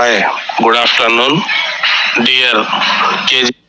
Hi, good afternoon, dear KG.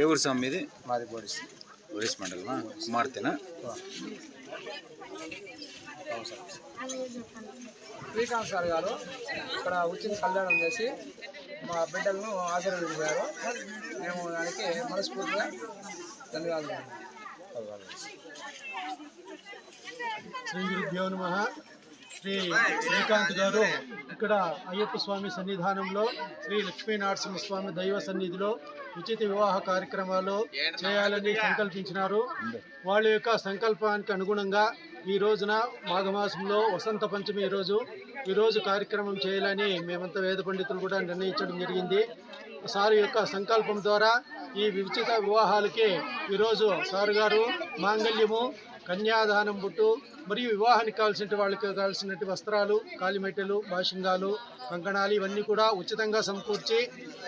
ఏ ఊరు స్వామి ఇది మాది పొడిసి ఒరిస్ మండలమా? కుమార్తెనా? శ్రీకాంత్ సార్ గారు ఇక్కడ ఉచిత కళ్యాణం చేసి మా బిడ్డలను ఆశీర్వదించారు. మేము దానికి మనస్ఫూర్తిగా ధన్యవాదాలు. శ్రీ గురుభ్యో నమ. శ్రీ శ్రీకాంత్ గారు ఇక్కడ అయ్యప్ప స్వామి సన్నిధానంలో శ్రీ లక్ష్మీనరసింహ స్వామి దైవ సన్నిధిలో ఉచిత వివాహ కార్యక్రమాలు చేయాలని సంకల్పించినారు. వాళ్ళ యొక్క సంకల్పానికి అనుగుణంగా ఈ రోజున మాఘమాసంలో వసంత పంచమి రోజు ఈరోజు కార్యక్రమం చేయాలని మేమంతా వేద పండితులు కూడా నిర్ణయించడం జరిగింది. సార్ యొక్క సంకల్పం ద్వారా ఈ ఉచిత వివాహాలకి ఈరోజు సారు గారు మాంగళ్యము కన్యాదానం బుట్టు మరియు వివాహానికి కావాల్సిన వాళ్ళకి కావాల్సినటువంటి వస్త్రాలు కాలిమెట్టెలు భాషింగాలు కంకణాలు ఇవన్నీ కూడా ఉచితంగా సమకూర్చి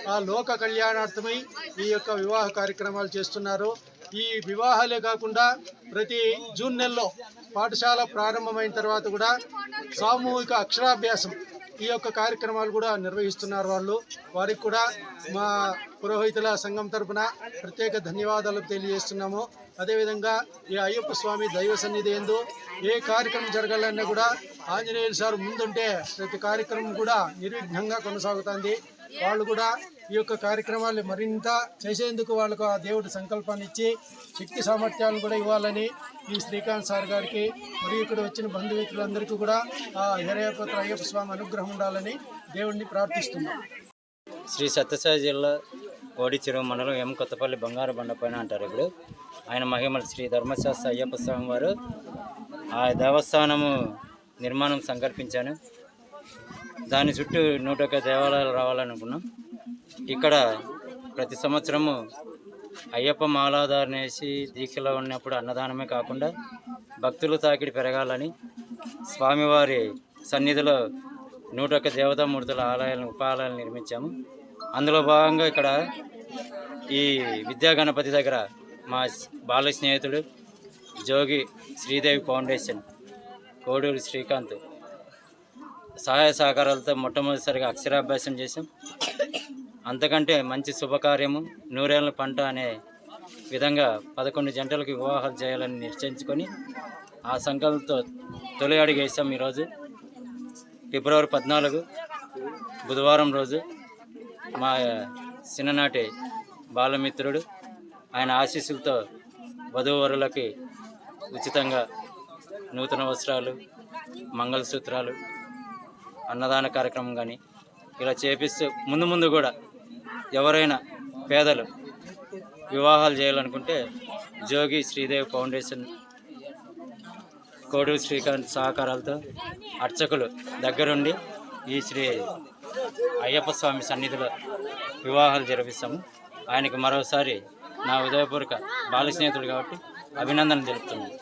ఆ లోక కళ్యాణార్థమై ఈ యొక్క వివాహ కార్యక్రమాలు చేస్తున్నారు. ఈ వివాహాలే కాకుండా ప్రతి జూన్ నెలలో పాఠశాల ప్రారంభమైన తర్వాత కూడా సామూహిక అక్షరాభ్యాసం ఈ యొక్క కార్యక్రమాలు కూడా నిర్వహిస్తున్నారు వాళ్ళు. వారికి కూడా మా పురోహితుల సంఘం తరపున ప్రత్యేక ధన్యవాదాలు తెలియజేస్తున్నాము. అదేవిధంగా ఈ అయ్యప్ప స్వామి దైవ సన్నిధి ఎందు ఏ కార్యక్రమం జరగాలన్నా కూడా ఆంజనేయులు సార్ ముందుంటే ప్రతి కార్యక్రమం కూడా నిర్విఘ్నంగా కొనసాగుతుంది. వాళ్ళు కూడా ఈ యొక్క కార్యక్రమాలు మరింత చేసేందుకు వాళ్ళకు ఆ దేవుడి సంకల్పాన్ని ఇచ్చి శక్తి సామర్థ్యాలను కూడా ఇవ్వాలని ఈ శ్రీకాంత్ సార్ గారికి మరియు ఇక్కడ వచ్చిన బంధుమిత్రులందరికీ కూడా ఆ హిరయపత్ర అయ్యప్ప స్వామి అనుగ్రహం ఉండాలని దేవుణ్ణి ప్రార్థిస్తున్నాం. శ్రీ సత్యసాయి జిల్లా కోడిచెరువు మండలం ఎం కొత్తపల్లి బంగారు బండపైన అంటారు ఇప్పుడు. ఆయన మహిమలు శ్రీ ధర్మశాస్త్ర అయ్యప్ప స్వామి వారు. ఆ దేవస్థానము నిర్మాణం సంకల్పించాను. దాని చుట్టూ నూట దేవాలయాలు రావాలనుకున్నాం. ఇక్కడ ప్రతి సంవత్సరము అయ్యప్ప మాలాధారనేసి దీక్షలో ఉన్నప్పుడు అన్నదానమే కాకుండా భక్తులు తాకిడి పెరగాలని స్వామివారి సన్నిధిలో నూట ఒక్క దేవతామూర్తుల ఆలయాలను ఉపాలయాలను నిర్మించాము. అందులో భాగంగా ఇక్కడ ఈ విద్యా గణపతి దగ్గర మా బాల స్నేహితుడు జోగి శ్రీదేవి ఫౌండేషన్ కోడూరు శ్రీకాంత్ సహాయ సహకారాలతో మొట్టమొదటిసారిగా అక్షరాభ్యాసం చేశాం. అంతకంటే మంచి శుభకార్యము నూరేళ్ళ పంట అనే విధంగా పదకొండు జంటలకు వివాహాలు చేయాలని నిశ్చయించుకొని ఆ సంకల్పంతో తొలి అడుగు వేసాం ఈరోజు. ఫిబ్రవరి పద్నాలుగు బుధవారం రోజు మా చిన్ననాటి బాలమిత్రుడు ఆయన ఆశీస్సులతో వధూవరులకి ఉచితంగా నూతన వస్త్రాలు మంగళసూత్రాలు అన్నదాన కార్యక్రమం కానీ ఇలా చేపిస్తూ ముందు ముందు కూడా ఎవరైనా పేదలు వివాహాలు చేయాలనుకుంటే జోగి శ్రీదేవి ఫౌండేషన్ కోడూరు శ్రీకాంత్ సహకారాలతో అర్చకులు దగ్గరుండి ఈ శ్రీ అయ్యప్ప స్వామి సన్నిధిలో వివాహాలు జరిపిస్తాము. ఆయనకి మరోసారి నా ఉదయపూర్వక బాల స్నేహితుడు కాబట్టి అభినందనలు తెలుపుతున్నాను.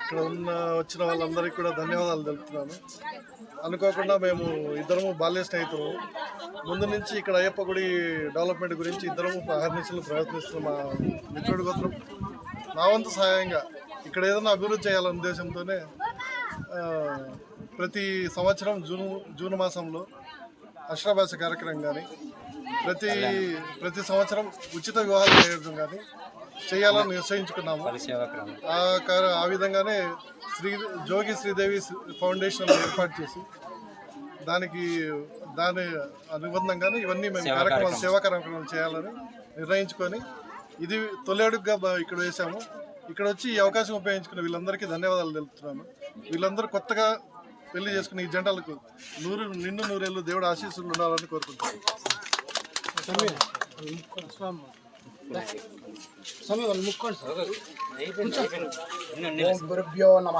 ఇక్కడ ఉన్న వచ్చిన వాళ్ళందరికీ కూడా ధన్యవాదాలు తెలుపుతున్నాను. అనుకోకుండా మేము ఇద్దరము బాల్య స్నేహితులు. ముందు నుంచి ఇక్కడ అయ్యప్ప గుడి డెవలప్మెంట్ గురించి ఇద్దరము అహర్నిశలు ప్రయత్నిస్తున్న మా మిత్రుడి గోత్రం. నా వంతు సహాయంగా ఇక్కడ ఏదైనా అభివృద్ధి చేయాలనే ఉద్దేశంతోనే ప్రతి సంవత్సరం జూన్ జూన్ మాసంలో అష్టాభాష కార్యక్రమం కానీ ప్రతి ప్రతి సంవత్సరం ఉచిత వివాహాలు చేయడం కానీ చేయాలని నిశ్చయించుకున్నాము. ఆ కార- ఆ విధంగానే శ్రీ జోగి శ్రీదేవి ఫౌండేషన్ ఏర్పాటు చేసి దానికి దాని అనుబంధంగానే ఇవన్నీ మేము కార్యక్రమాలు కార్యక్రమం. సేవా కార్యక్రమాలు చేయాలని నిర్ణయించుకొని ఇది తొలి అడుగుగా బ- ఇక్కడ వేసాము ఇక్కడ వచ్చి ఈ అవకాశం ఉపయోగించుకున్న వీళ్ళందరికీ ధన్యవాదాలు తెలుపుతున్నాను. వీళ్ళందరూ కొత్తగా పెళ్ళి చేసుకున్న ఈ జంటలకు నూరు నిండు నూరేళ్ళు దేవుడు ఆశీస్సులు ఉండాలని కోరుకుంటున్నాను. స్వామి వాళ్ళు ముక్కోండి సార్. గురుభ్యో నమ.